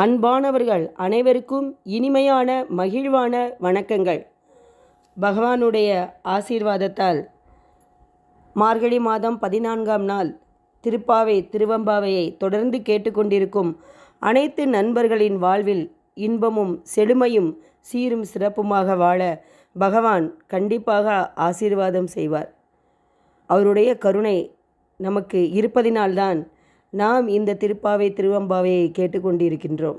அன்பானவர்கள் அனைவருக்கும் இனிமையான மகிழ்வான வணக்கங்கள். பகவானுடைய ஆசீர்வாதத்தால் மார்கழி மாதம் பதினான்காம் நாள் திருப்பாவை திருவம்பாவையை தொடர்ந்து கேட்டுக்கொண்டிருக்கும் அனைத்து நண்பர்களின் வாழ்வில் இன்பமும் செழுமையும் சீரும் சிறப்புமாக வாழ பகவான் கண்டிப்பாக ஆசீர்வாதம் செய்வார். அவருடைய கருணை நமக்கு இருப்பதினால்தான் நாம் இந்த திருப்பாவை திருவம்பாவையை கேட்டுக்கொண்டிருக்கின்றோம்.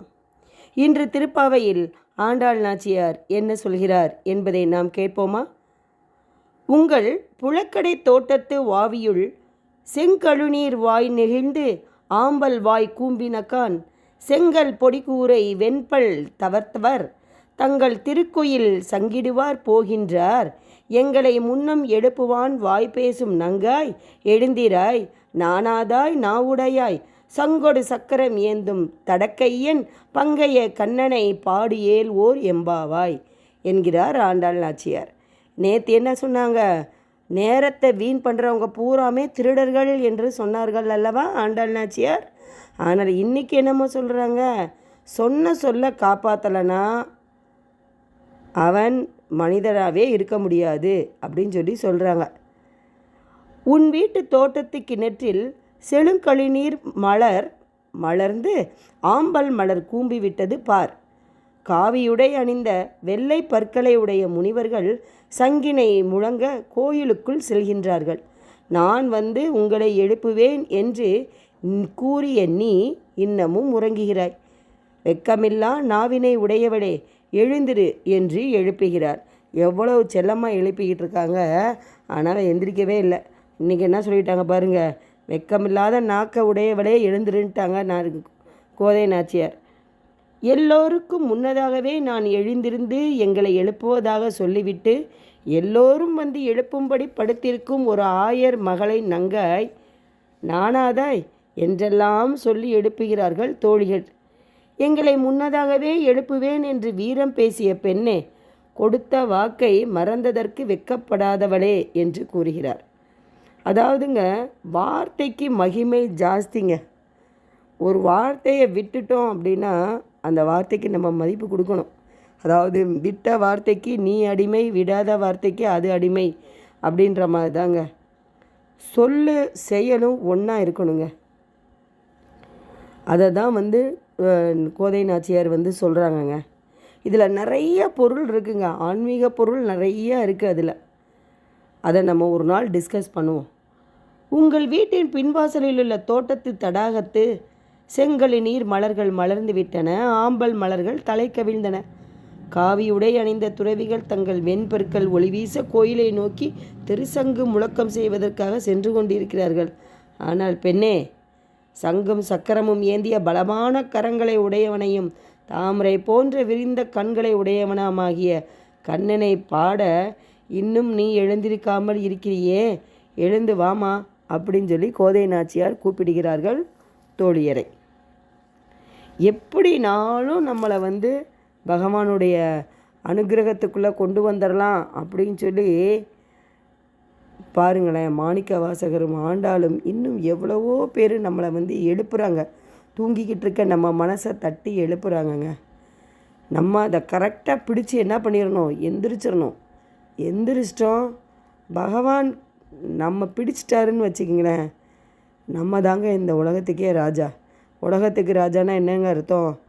இன்று திருப்பாவையில் ஆண்டாள் நாச்சியார் என்ன சொல்கிறார் என்பதை நாம் கேட்போமா? உங்கள் புழக்கடை தோட்டத்து வாவியுள் செங்கழுநீர் வாய் நெகிழ்ந்து ஆம்பல் வாய் கூம்பினக்கான் செங்கல் பொடிக்கூரை வெண்பல் தவர்த்தவர் தங்கள் திருக்குயில் சங்கிடுவார் போகின்றார் எங்களை முன்னம் எழுப்புவான் வாய் பேசும் நங்காய் எழுந்திராய் நானாதாய் நாவுடையாய். சங்கொடு சக்கரம் ஏந்தும் தடக்கையன் பங்கைய கண்ணனை பாடியேல் ஓர் எம்பாவாய் என்கிறார் ஆண்டாள் நாச்சியார். நேற்று என்ன சொன்னாங்க? நேரத்தை வீண் பண்ணுறவங்க பூராமே திருடர்கள் என்று சொன்னார்கள் அல்லவா ஆண்டாள் நாச்சியார்? ஆனால் இன்றைக்கி என்னமோ சொல்கிறாங்க சொன்ன சொல்ல காப்பாற்றலைனா அவன் மனிதராகவே இருக்க முடியாது அப்படின்னு சொல்லி சொல்கிறாங்க உன் வீட்டு தோட்டத்து கிணற்றில் செழுங்கழிநீர் மலர் மலர்ந்து ஆம்பல் மலர் கூம்பி விட்டது பார். காவியுடை அணிந்த வெள்ளை பற்களை உடைய முனிவர்கள் சங்கினை முழங்க கோயிலுக்குள் செல்கின்றார்கள். நான் வந்து உங்களை எழுப்புவேன் என்று கூறிய நீ இன்னமும் உறங்குகிறாய். வெக்கமில்லா நாவினை உடையவளே எழுந்திரு என்று எழுப்புகிறார். எவ்வளவு செல்லமாக எழுப்பிக்கிட்டு இருக்காங்க ஆனால் எந்திரிக்கவே இல்லை. இன்றைக்கி என்ன சொல்லிட்டாங்க பாருங்கள் வெக்கமில்லாத நாக்க உடையவளே எழுந்திருந்துட்டாங்க நான் கோதை நாச்சியார். எல்லோருக்கும் முன்னதாகவே நான் எழுந்திருந்து எங்களை எழுப்புவதாக சொல்லிவிட்டு எல்லோரும் வந்து எழுப்பும்படி படுத்திருக்கும் ஒரு ஆயர் மகளை நங்காய் நானாதாய் என்றெல்லாம் சொல்லி எழுப்புகிறார்கள் தோழிகள். எங்களை முன்னதாகவே எழுப்புவேன் என்று வீரம் பேசிய பெண்ணே கொடுத்த வாக்கை மறந்ததற்கு வெக்கப்படாதவளே என்று கூறுகிறார். அதாவதுங்க வார்த்தைக்கு மகிமை ஜாஸ்திங்க. ஒரு வார்த்தையை விட்டுட்டோம் அப்படின்னா அந்த வார்த்தைக்கு நம்ம மதிப்பு கொடுக்கணும். அதாவது விட்ட வார்த்தைக்கு நீ அடிமை விடாத வார்த்தைக்கு அது அடிமை அப்படின்ற மாதிரி தாங்க. சொல்லு செயலும் ஒன்றா இருக்கணுங்க. அதை தான் வந்து கோதை நாச்சியார் வந்து சொல்கிறாங்கங்க இதில் நிறைய பொருள் இருக்குங்க. ஆன்மீக பொருள் நிறைய இருக்குது அதில். அதை நம்ம ஒரு நாள் டிஸ்கஸ் பண்ணுவோம். உங்கள் வீட்டின் பின்வாசலில் உள்ள தோட்டத்து தடாகத்து செங்கலி நீர் மலர்கள் மலர்ந்து விட்டன ஆம்பல் மலர்கள் தலை கவிழ்ந்தன. காவி உடை அணிந்த துறவிகள் தங்கள் வெண்பற்கள் ஒளிவீச கோயிலை நோக்கி திருசங்கு முழக்கம் செய்வதற்காக சென்று கொண்டிருக்கிறார்கள். ஆனால் பெண்ணே சங்கும் சக்கரமும் ஏந்திய பலமான கரங்களை உடையவனையும் தாமரை போன்ற விரிந்த கண்களை உடையவனாமாகிய கண்ணனை பாட இன்னும் நீ எழுந்திருக்காமல் இருக்கிறியே. எழுந்து வாமா அப்படின்னு சொல்லி கோதை நாச்சியார் கூப்பிடுகிறார்கள் தோழியரை. எப்படினாலும் நம்மளை வந்து பகவானுடைய அனுகிரகத்துக்குள்ளே கொண்டு வந்துடலாம் அப்படின்னு சொல்லி பாருங்களேன் மாணிக்க வாசகரும் ஆண்டாலும் இன்னும் எவ்வளவோ பேர் நம்மளை வந்து எழுப்புறாங்க. தூங்கிக்கிட்டு இருக்க நம்ம மனசை தட்டி எழுப்புறாங்கங்க. நம்ம அதை கரெக்டாக பிடிச்சி என்ன பண்ணிடணும் எந்திரிச்சிடணும் எந்திரிச்சிட்டோம். பகவான் நம்ம பிடிச்சிட்டாருன்னு வச்சுக்கிங்களேன். நம்ம தாங்க இந்த உலகத்துக்கே ராஜா. உலகத்துக்கு ராஜானா என்னங்க அர்த்தம்?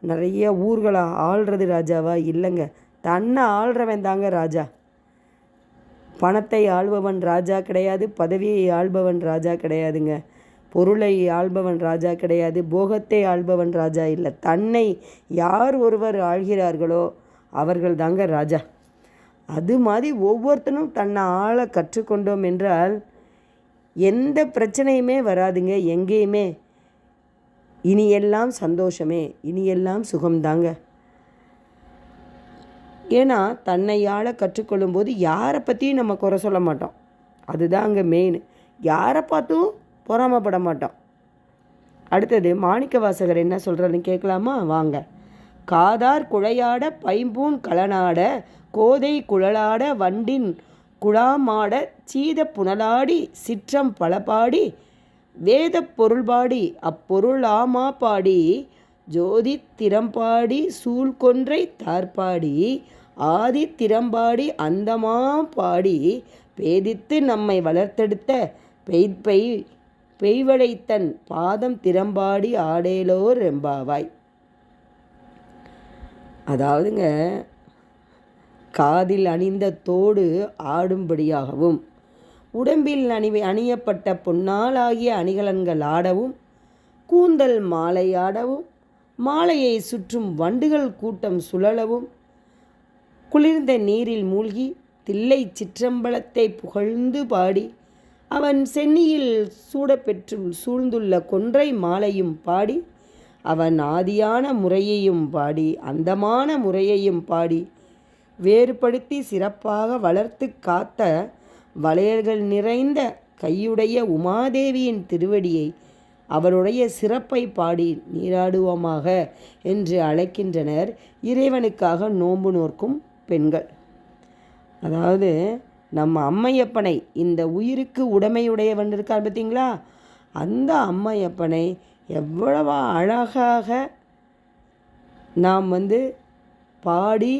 நிறைய ஊர்களை ஆள்றது ராஜாவா? இல்லைங்க. தன்னை ஆள்றவன் தாங்க ராஜா. பணத்தை ஆள்பவன் ராஜா கிடையாது பதவியை ஆள்பவன் ராஜா கிடையாதுங்க. பொருளை ஆள்பவன் ராஜா கிடையாது போகத்தை ஆள்பவன் ராஜா இல்லை. தன்னை யார் ஒருவர் ஆள்கிறார்களோ அவர்கள் தாங்க ராஜா. அது மாதிரி ஒவ்வொருத்தனும் தன்னை ஆள கற்றுக்கொண்டோம் என்றால் எந்த பிரச்சனையுமே வராதுங்க எங்கேயுமே. இனியெல்லாம் சந்தோஷமே இனியெல்லாம் சுகம்தாங்க. ஏன்னா தன்னை ஆள கற்றுக்கொள்ளும் போது யாரை பற்றியும் நம்ம குறை சொல்ல மாட்டோம். அதுதான் அங்கே மெயின் யாரை பார்த்தும் பொறாமப்பட மாட்டோம். அடுத்தது மாணிக்க வாசகர் என்ன சொல்கிறாருன்னு கேட்கலாமா? வாங்க. காதார் குழையாட பைம்பூன் கலனாட கோதை குழலாட வண்டின் குழாமாட சீத புனலாடி சிற்றம் பலபாடி வேத பொருள்பாடி அப்பொருளாமா பாடி ஜோதி திறம்பாடி சூழ்கொன்றை தார்பாடி ஆதி திறம்பாடி அந்தமா பாடி பேதித்து நம்மை வளர்த்தெடுத்த பெய் பெய்வழைத்தன் பாதம் திறம்பாடி ஆடேலோர் ரெம்பாவாய் அதாவதுங்க காதில் அணிந்த தோடு ஆடும்படியாகவும் உடம்பில் அணி அணியப்பட்ட பொன்னாலாகிய அணிகலன்கள் ஆடவும் கூந்தல் மாலை ஆடவும் மாலையை சுற்றும் வண்டுகள் கூட்டம் சுழலவும் குளிர்ந்த நீரில் மூழ்கி தில்லை சிற்றம்பலத்தை புகழ்ந்து பாடி அவன் சென்னியில் சூடப்பெற்று சூழ்ந்துள்ள கொன்றை மாலையும் பாடி அவன் ஆதியான முறையையும் பாடி அந்தமான முறையையும் பாடி வேறுபடுத்தி சிறப்பாக வளர்த்து காத்த வளையல்கள் நிறைந்த கையுடைய உமாதேவியின் திருவடியை அவருடைய சிறப்பை பாடி நீராடுவோமாக என்று அழைக்கின்றனர். இறைவனுக்காக நோன்பு நோர்க்கும் பெண்கள். அதாவது நம்ம அம்மையப்பனை இந்த உயிருக்கு உடைமையுடையவன் இருக்கார் பார்த்தீங்களா? அந்த அம்மையப்பனை எவ்வளவா அழகாக நாம் வந்து பாடி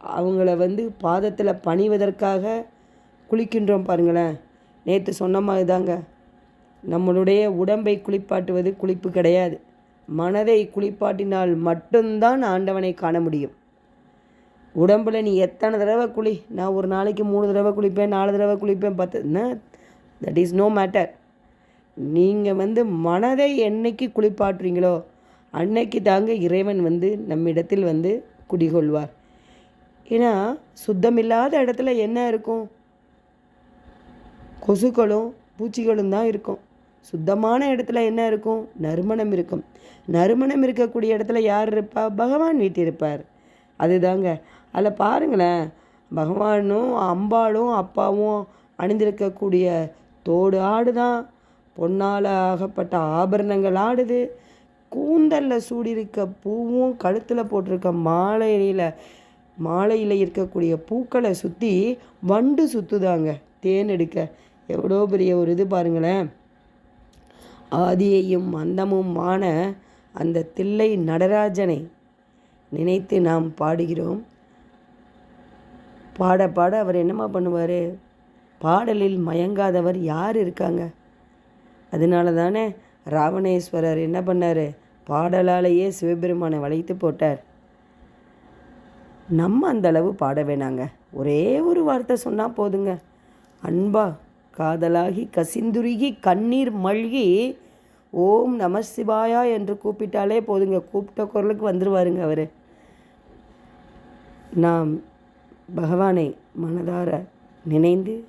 அவங்கள வந்து பாதத்தில் பணிவதற்காக குளிக்கின்றோம் பாருங்களேன். நேற்று சொன்ன மாதிரி தாங்க நம்மளுடைய உடம்பை குளிப்பாட்டுவது குளிப்பு கிடையாது. மனதை குளிப்பாட்டினால் மட்டும்தான் ஆண்டவனை காண முடியும். உடம்பில் நீ எத்தனை தடவை குளி? நான் ஒரு நாளைக்கு மூணு தடவை குளிப்பேன் நாலு தடவை குளிப்பேன் பார்த்ததுன்னா தட் இஸ் நோ மேட்டர் நீங்கள் வந்து மனதை என்னைக்கு குளிப்பாட்டுறீங்களோ அன்னைக்கு தாங்க இறைவன் வந்து நம்மிடத்தில் வந்து குடிகொள்வார். ஏன்னா சுத்தமில்லாத இடத்துல என்ன இருக்கும்? கொசுக்களும் பூச்சிகளும் தான் இருக்கும். சுத்தமான இடத்துல என்ன இருக்கும்? நறுமணம் இருக்கும். நறுமணம் இருக்கக்கூடிய இடத்துல யார் இருப்பா? பகவான் வீட்டிருப்பார் அதுதாங்க. அதில் பாருங்களேன். பகவானும் அம்பாளும் அப்பாவும் அணிந்திருக்கக்கூடிய தோடு ஆடுதான் பொன்னால் ஆகப்பட்ட ஆபரணங்கள் ஆடுது. கூந்தலில் சூடியிருக்க பூவும் கழுத்தில் போட்டிருக்க மாலையில் மாலையில் இருக்கக்கூடிய பூக்களை சுற்றி வண்டு சுற்றுதாங்க தேன் எடுக்க. எவ்வளோ பெரிய ஒரு இது பாருங்களேன். ஆதியையும் அந்தமுமான அந்த தில்லை நடராஜனை நினைத்து நாம் பாடுகிறோம். பாட பாட அவர் என்னம்மா பண்ணுவார்? பாடலில் மயங்காதவர் யார் இருக்காங்க? அதனால தானே ராவணேஸ்வரர் என்ன பண்ணார்? பாடலாலேயே சிவபெருமானை வளைத்து போட்டார். நம்ம அந்த அளவு பாட வேணாங்க. ஒரே ஒரு வார்த்தை சொன்னால் போதுங்க. அன்பா காதலாகி கசிந்துருகி கண்ணீர் மல்கி ஓம் நம சிவாயா என்று கூப்பிட்டாலே போதுங்க. கூப்பிட்ட குரலுக்கு வந்துருவாருங்க அவர். நாம் பகவானை மனதார நினைந்து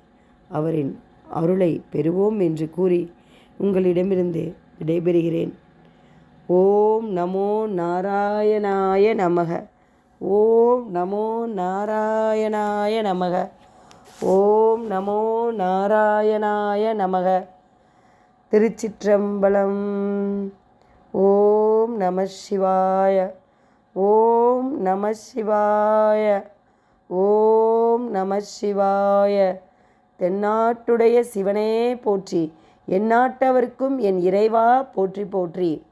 அவரின் அருளை பெறுவோம் என்று கூறி உங்களிடமிருந்து விடைபெறுகிறேன். ஓம் நமோ நாராயணாய நமக. ஓம் நமோ நாராயணாய நமக. ஓம் நமோ நாராயணாய நமக. திருச்சிற்றம்பலம். ஓம் நம சிவாய. ஓம் நம சிவாய. ஓம் நம சிவாய. தென்னாட்டுடைய சிவனே போற்றி. எந்நாட்டவர்க்கும் என் இறைவா போற்றி போற்றி.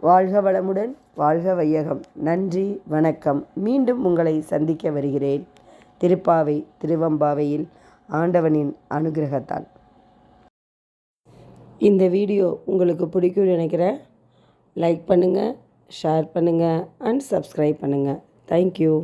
வாழ்க வளமுடன். வாழ்க வையகம். நன்றி வணக்கம். மீண்டும் உங்களை சந்திக்க வருகிறேன். திருப்பாவை திருவம்பாவையில் ஆண்டவனின் அனுகிரகத்தால். இந்த வீடியோ உங்களுக்கு பிடிக்கும்னு நினைக்கிறேன். லைக் பண்ணுங்கள் ஷேர் பண்ணுங்கள் அண்ட் சப்ஸ்கிரைப் பண்ணுங்கள் தேங்க்யூ